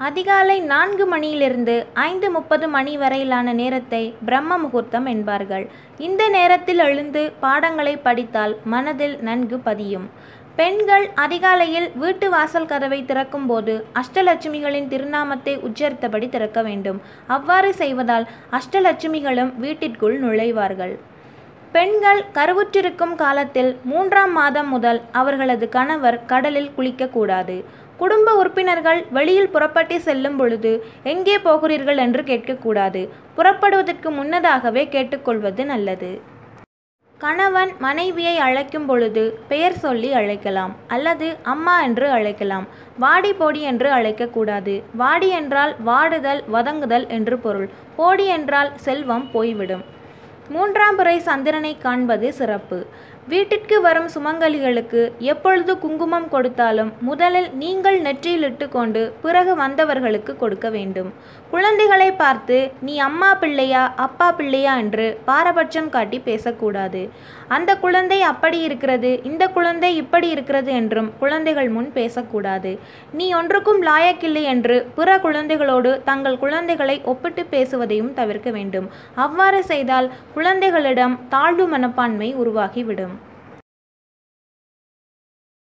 அதிகாலை நான்கு மணியிலிருந்து ஐந்து முப்பது மணி வரையிலான நேரத்தை பிரம்ம முகூர்த்தம் என்பார்கள். இந்த நேரத்தில் எழுந்து பாடங்களை படித்தால் மனதில் நன்கு பதியும். பெண்கள் அதிகாலையில் வீட்டு வாசல் கதவை திறக்கும்போது அஷ்டலட்சுமிகளின் திருநாமத்தை உச்சரித்தபடி திறக்க வேண்டும். அவ்வாறு செய்வதால் அஷ்டலட்சுமிகளும் வீட்டிற்குள் நுழைவார்கள். பெண்கள் கருவுற்றிருக்கும் காலத்தில் மூன்றாம் மாதம் முதல் அவர்களது கணவர் கடலில் குளிக்கக்கூடாது. குடும்ப உறுப்பினர்கள் வெளியில் புறப்பட்டு செல்லும் பொழுது எங்கே போகிறீர்கள் என்று கேட்கக்கூடாது. புறப்படுவதற்கு முன்னதாகவே கேட்டுக்கொள்வது நல்லது. கணவன் மனைவியை அழைக்கும் பொழுது பெயர் சொல்லி அழைக்கலாம். அல்லது அம்மா என்று அழைக்கலாம். வாடி போடி என்று அழைக்கக்கூடாது. வாடி என்றால் வாடுதல் வதங்குதல் என்று பொருள். போடி என்றால் செல்வம் போய்விடும். மூன்றாம் பிறை சந்திரனை காண்பது சிறப்பு. வீட்டிற்கு வரும் சுமங்கலிகளுக்கு எப்பொழுது குங்குமம் கொடுத்தாலும் முதலில் நீங்கள் நெற்றியிலிட்டு கொண்டு பிறகு வந்தவர்களுக்கு கொடுக்க வேண்டும். குழந்தைகளை பார்த்து நீ அம்மா பிள்ளையா அப்பா பிள்ளையா? என்று பாரபட்சம் காட்டி பேசக்கூடாது. அந்த குழந்தை அப்படி இருக்கிறது இந்த குழந்தை இப்படி இருக்கிறது என்றும் குழந்தைகள் முன் பேசக்கூடாது. நீ ஒன்றுக்கும் லாயக்கில்லை என்று பிற குழந்தைகளோடு தங்கள் குழந்தைகளை ஒப்பிட்டு பேசுவதையும் தவிர்க்க வேண்டும். அவ்வாறு செய்தால் குழந்தைகளிடம் தாழ்வு மனப்பான்மை உருவாகிவிடும்.